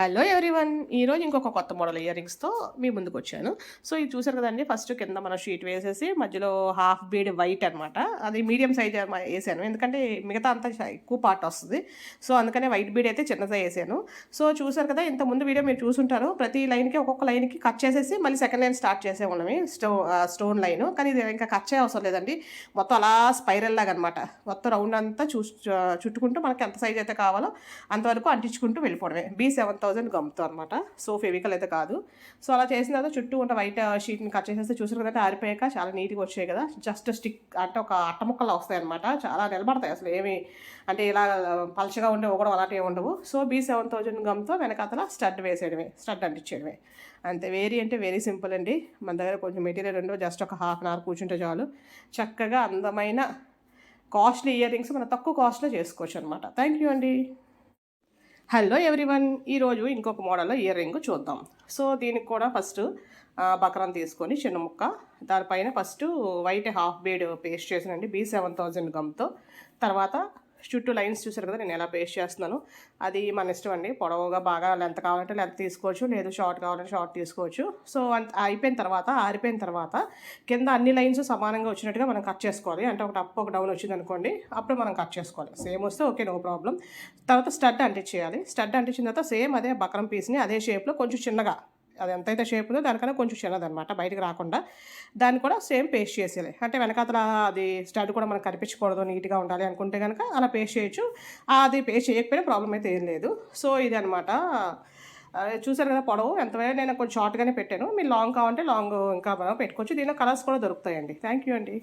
Hello everyone ఈరోజు ఇంకొక కొత్త మోడల్ ఇయర్ రింగ్స్తో మీ ముందుకు వచ్చాను. సో ఇది చూసారు కదండి ఫస్ట్ కింద మనం షీట్ వేసేసి మధ్యలో హాఫ్ బీడ్ వైట్ అనమాట అది మీడియం సైజ్ వేసాను. ఎందుకంటే మిగతా అంతా ఎక్కువ పార్ట్ వస్తుంది. సో అందుకనే వైట్ బీడ్ అయితే చిన్నదే వేసాను. సో చూసారు కదా ఇంత ముందు వీడియో మీరు చూసుంటారు. ప్రతి లైన్కి ఒక్కొక్క లైన్కి కట్ చేసేసి మళ్ళీ సెకండ్ లైన్ స్టార్ట్ చేసే ఉన్నవి స్టో స్టోన్ లైన్ కానీ ఇది ఇంకా కట్ చేయ అవసరం లేదండి. మొత్తం అలా స్పైరల్ లాగా అనమాట మొత్తం రౌండ్ అంతా చూ చుట్టుకుంటూ మనకి ఎంత సైజ్ అయితే కావాలో అంతవరకు అంటించుకుంటూ వెళ్ళిపోవడమే. బీ సెవెన్ థౌజండ్ గమ్తో అనమాట సో ఫెవికల్ అయితే కాదు. సో అలా చేసిన తర్వాత చుట్టూ ఉన్న వైట్ uh, షీట్ని కట్ చేసేస్తే చూసారు కదంటే ఆరిపోయాక చాలా నీట్గా వచ్చాయి కదా. జస్ట్ స్టిక్ అంటే ఒక అట్ట ముక్కలు వస్తాయి అనమాట చాలా నిలబడతాయి అసలు ఏమి అంటే ఇలా uh, పలచగా ఉండే కూడా అలాంటివి ఉండవు. సో బీ సెవెన్ థౌజండ్ గమ్తో వెనకాతల స్టడ్ వేసేయడమే స్టడ్ అంటించేయడమే. అంతే వేరీ అంటే వెరీ సింపుల్ అండి. మన దగ్గర కొంచెం మెటీరియల్ ఉండవు జస్ట్ ఒక హాఫ్ అన్ అవర్ కూర్చుంటే చాలు. చక్కగా అందమైన కాస్ట్లీ ఇయర్ రింగ్స్ మనం తక్కువ కాస్ట్లో చేసుకోవచ్చు అనమాట థ్యాంక్ యూ అండి. హలో ఎవ్రీవన్ ఈరోజు ఇంకొక మోడల్లో ఇయర్ రింగ్ చూద్దాం. సో దీనికి కూడా ఫస్ట్ బకరం తీసుకొని చిన్న ముక్క దానిపైన first white half bead paste చేసినండి B seven thousand గమ్తో తర్వాత చుట్టూ లైన్స్ చూసారు కదా నేను ఎలా పేస్ట్ చేస్తున్నాను. అది మన ఇష్టం అండి. పొడవుగా బాగా లెంత్ కావాలంటే లెంత్ తీసుకోవచ్చు లేదు షార్ట్ కావాలంటే షార్ట్ తీసుకోవచ్చు. సో అంత అయిపోయిన తర్వాత ఆరిపోయిన తర్వాత కింద అన్ని లైన్స్ సమానంగా వచ్చినట్టుగా మనం కట్ చేసుకోవాలి. అంటే ఒక అప్ ఒక డౌన్ వచ్చింది అనుకోండి అప్పుడు మనం కట్ చేసుకోవాలి. సేమ్ వస్తే ఓకే నో ప్రాబ్లం తర్వాత స్టడ్ అంటించేయాలి. స్టడ్ అంటించిన తర్వాత సేమ్ అదే బక్రం పీస్ని అదే షేప్లో కొంచెం చిన్నగా అది ఎంతైతే షేప్ ఉందో దానికన్నా కొంచెం చిన్నదనమాట బయటకు రాకుండా. దాన్ని కూడా సేమ్ పేస్ట్ చేసేయాలి. అంటే వెనకాతల అది స్టడ్ కూడా మనకు కనిపించకూడదు నీట్గా ఉండాలి అనుకుంటే కనుక అలా పేస్ట్ చేయొచ్చు. అది పేస్ట్ చేయకపోయినా ప్రాబ్లం అయితే ఏం లేదు. సో ఇది అనమాట చూసారు కదా పొడవు? ఎంత నేను కొంచెం షార్ట్గానే పెట్టాను. మీరు లాంగ్ కావాలంటే లాంగ్ ఇంకా మనం పెట్టుకోవచ్చు. దీనిలో కలర్స్ కూడా దొరుకుతాయండి. థ్యాంక్ యూ అండి.